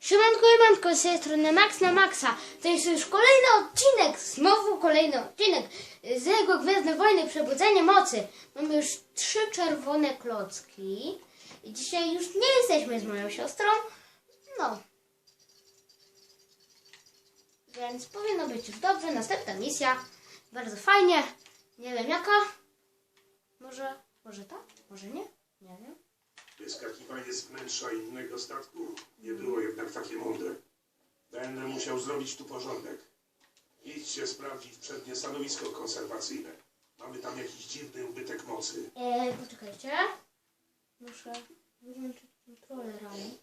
Siemanko i manko, z tej strony Max na Maxa. To jest już kolejny odcinek, znowu kolejny odcinek z jego Gwiezdne Wojny Przebudzenie Mocy. Mamy już trzy czerwone klocki. I dzisiaj już nie jesteśmy z moją siostrą. No. Więc powinno być już dobrze. Następna misja. Bardzo fajnie. Nie wiem jaka. Może, może tak? Może nie? Nie wiem. Wyskakiwanie z wnętrza innego statku nie było jednak takie mądre. Będę musiał zrobić tu porządek. Idźcie sprawdzić przednie stanowisko konserwacyjne. Mamy tam jakiś dziwny ubytek mocy. E, poczekajcie. Muszę wyłączyć kontrolerami.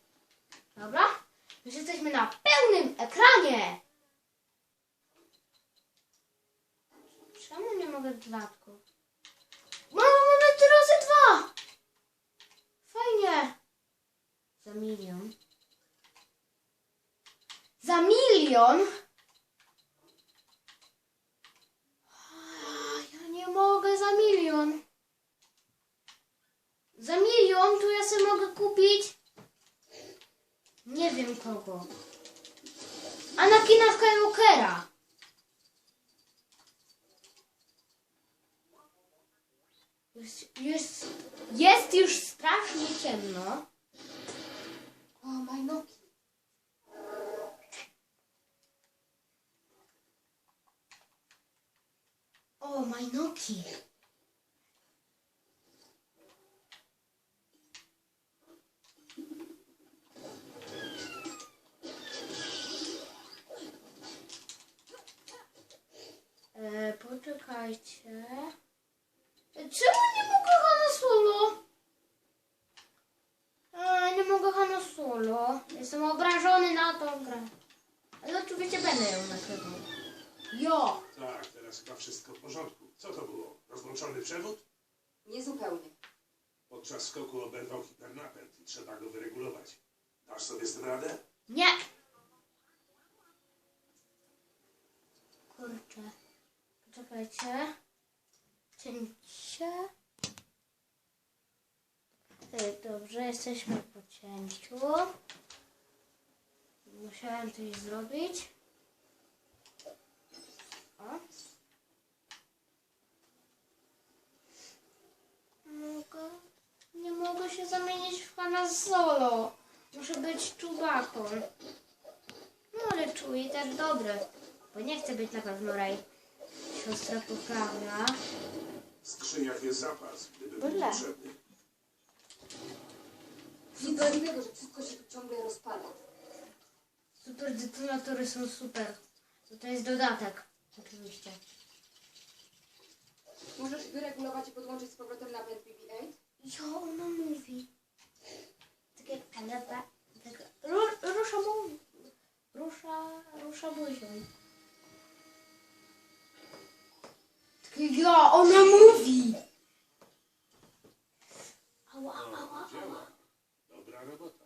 Dobra. Już jesteśmy na pełnym ekranie. Czemu nie mogę dodatków? Mamy mamy trzy razy dwa. Fajnie. Za milion. Za milion? Ja nie mogę za milion. Za milion to ja sobie mogę kupić. Nie wiem kogo. Anakina Skywalkera. Jest, jest, jest już strasznie ciemno. O, majnoki. O, majnoki. E, poczekajcie. E, Czemu nie mogę Hanna Solo? E, nie mogę Hanna Solo. Jestem obrażony na tą grę. Ale oczywiście będę ją nagrywał. Jo! Tak, teraz chyba wszystko w porządku. Co to było? Rozłączony przewód? Niezupełnie. Podczas skoku oberwał hipernapęd i trzeba go wyregulować. Dasz sobie z tym radę? Nie! Kurczę. Poczekajcie. Cięcie. Ej, Dobrze, jesteśmy po cięciu. Musiałem coś zrobić. Mogę. Nie mogę się zamienić w pana solo. Muszę być czubaką. No ale czuj też dobry. Bo nie chcę być na pewno raj. Siostra poprawna. W skrzyniach jest zapas, gdyby był Byle. potrzebny. Nic dziwnego, że wszystko się tu ciągle rozpada. Super detonatory są super. To, to jest dodatek. Oczywiście. Możesz wyregulować i podłączyć z powrotem napęd BB-8? Jo, ona mówi. Tak jak kanapa. Tak, ru, rusza mówi. Rusza, rusza buzią. Tak jak ja, ona mówi. Ała, ała, ała. Dobra robota.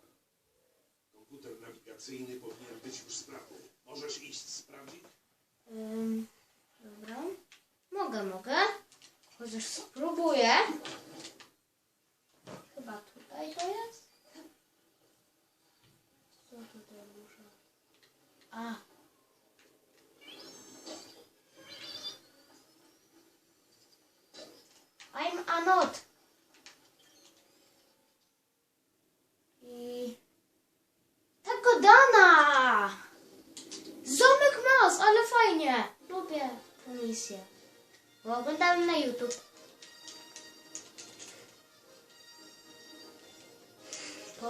Komputer nawigacyjny powinien być już sprawny. Możesz iść sprawdzić? Dobra. Mogę, mogę. Chociaż spróbuję. Chyba tutaj to jest. Co tutaj muszę? A. I'm a not.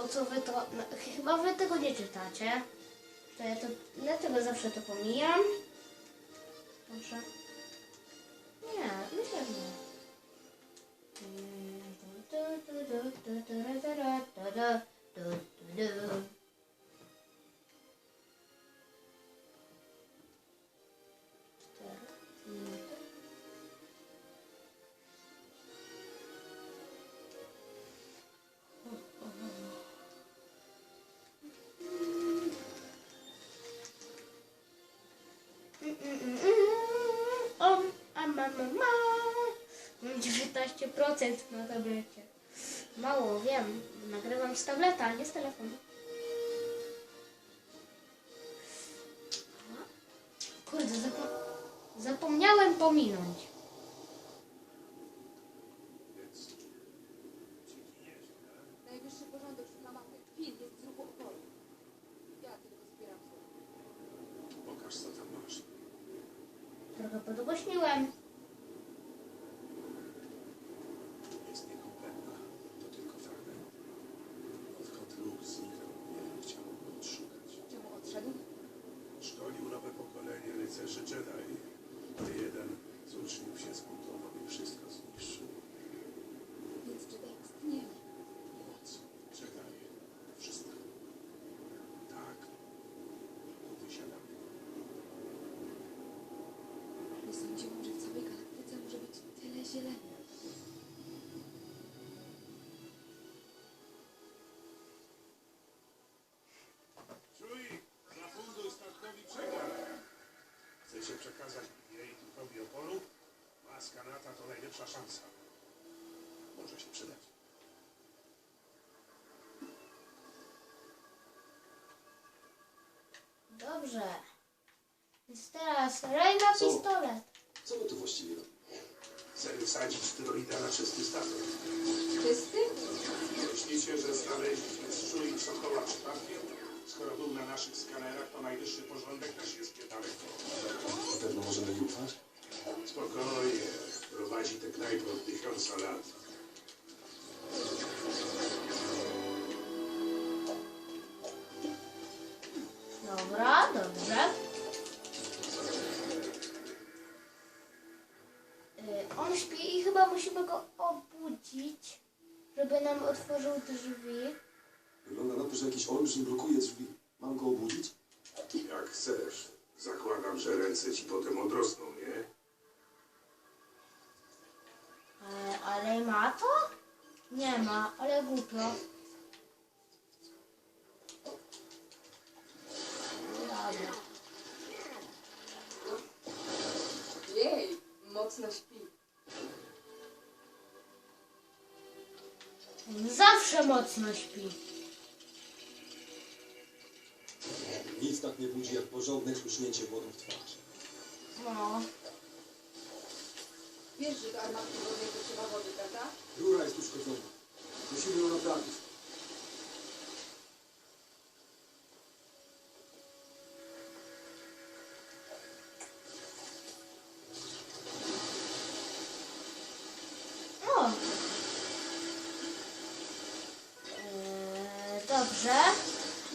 Po co wy to... No, chyba wy tego nie czytacie. To ja to... Dlatego zawsze to pomijam. Może... Nie, myślę, że nie. Cztery 16% na tablecie. Mało, wiem. Nagrywam z tableta, a nie z telefonu. Kurde, zapo zapomniałem pominąć. Najwyższy porządek jest. Ja tylko zbieram. Pokaż, co. Trochę podgłośniłem. Jedi. A jeden z uczniów się zbuntował i wszystko zniszczył. Więc Jedi istnieli. Moc Jedi. Wszystko. Tak. Tu wysiadamy. Nie sądziłam, że w całej galaktyce może być tyle zieleni. Dobrze. Więc teraz ma Co? pistolet. Co my tu właściwie robimy? Chcę wysadzić droida na czysty statek. Czysty? Myślicie, że znaleźliśmy strój i sokoła przypadkiem? Skoro był na naszych skanerach, to najwyższy porządek też jest niedaleko. Na pewno możemy ufać? Spokojnie. Prowadzi tę knajpę od tysiąca lat. Żeby nam otworzył drzwi. Wygląda na to, że jakiś olbrzym blokuje drzwi. Mam go obudzić? Jak chcesz. Zakładam, że ręce ci potem odrosną, nie? Ale, ale ma to? Nie ma, ale głupio. On zawsze mocno śpi. Nic tak nie budzi jak porządne chluśnięcie wodą w twarz. No. Wiesz, że do armatki wodnej potrzeba wody, prawda? Rura jest uszkodzona. Musimy ją naprawić. O. Eee, dobrze.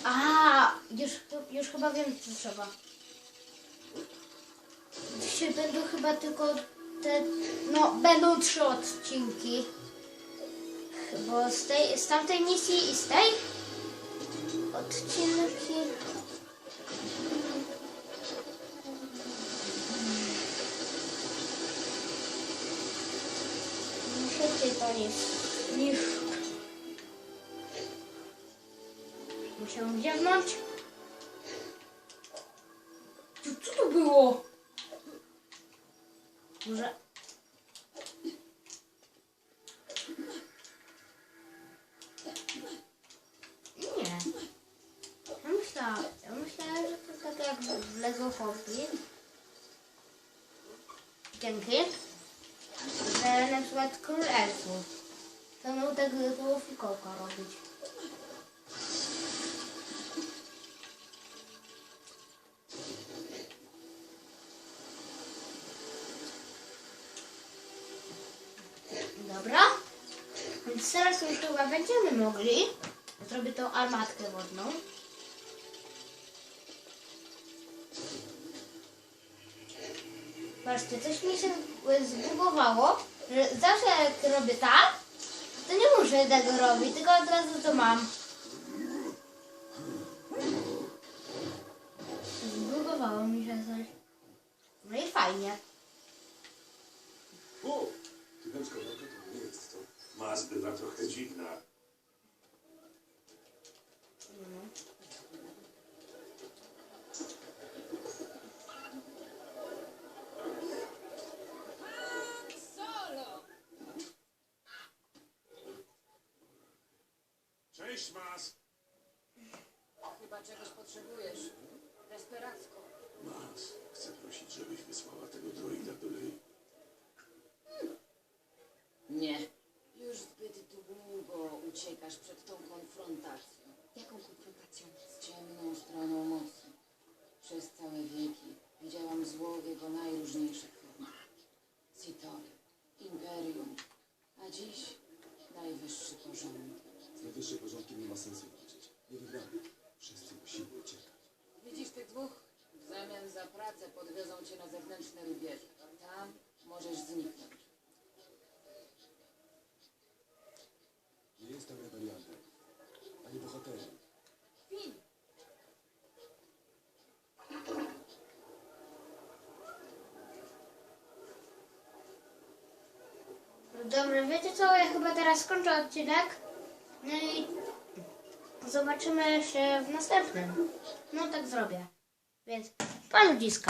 A, już, już chyba wiem, co trzeba. Dzisiaj będą chyba tylko te, no, będą trzy odcinki. Bo z, tej, z tamtej misji i z tej odcinki. Szybciej to niż muszę wziąć. Co, co to było? Może... Nie. Ja myślałam, ja myślałam, że to tak jak w Lego Hobbit. Dzięki. Że na przykład król elfów. To miał tak tego fikołka robić. Teraz już chyba będziemy mogli. Zrobię tą armatkę wodną. Patrzcie, coś mi się zbugowało, że zawsze jak robię tak, to nie muszę tego robić, tylko od razu to mam. Zbugowało mi się coś. No i fajnie. acredito em nada. Uhum. A dziś najwyższy porządek. Z najwyższym porządkiem nie ma sensu walczyć. Nie wygramy. Wszyscy musimy uciekać. Widzisz tych dwóch? W zamian za pracę podwiozą cię na zewnętrzne rubieże. Tam możesz zniknąć. Dobrze, wiecie co? Ja chyba teraz skończę odcinek. No i zobaczymy się w następnym. No tak zrobię. Więc pa ludziska.